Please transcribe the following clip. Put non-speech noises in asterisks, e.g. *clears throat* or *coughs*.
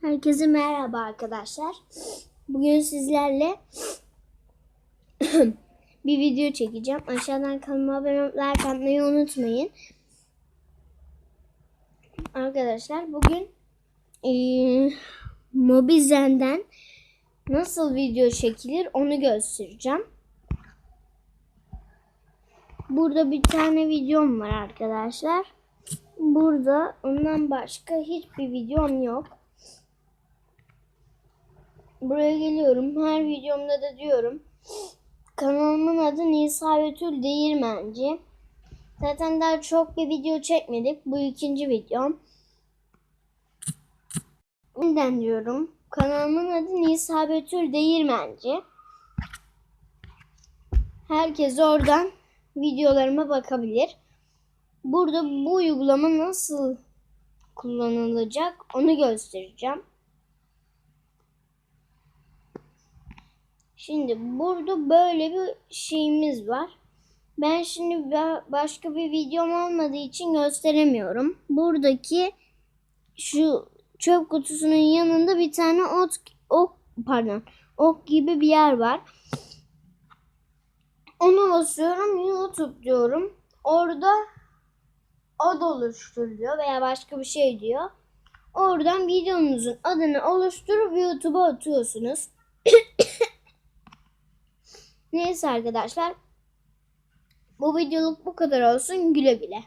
Herkese merhaba arkadaşlar. Bugün sizlerle *clears throat* bir video çekeceğim. Aşağıdan kanalıma abone olup like atmayı unutmayın. Arkadaşlar bugün eee Mobizen'den nasıl video çekilir onu göstereceğim. Burada bir tane videom var arkadaşlar. Burada ondan başka hiçbir videom yok. Buraya geliyorum. Her videomda da diyorum. Kanalımın adı Nisa Betül Değirmenci. Zaten daha çok bir video çekmedik. Bu ikinci videom. Neden diyorum? Kanalımın adı Nisa Betül Değirmenci. Herkes oradan videolarıma bakabilir. Burada bu uygulama nasıl kullanılacak onu göstereceğim. Şimdi burada böyle bir şeyimiz var. Ben şimdi ba- başka bir videom olmadığı için gösteremiyorum. Buradaki şu çöp kutusunun yanında bir tane ot ok pardon ok gibi bir yer var. Onu basıyorum YouTube diyorum. Orada ad oluştur veya başka bir şey diyor. Oradan videonuzun adını oluşturup YouTube'a atıyorsunuz. *coughs* Neyse arkadaşlar. Bu videoluk bu kadar olsun. Güle güle.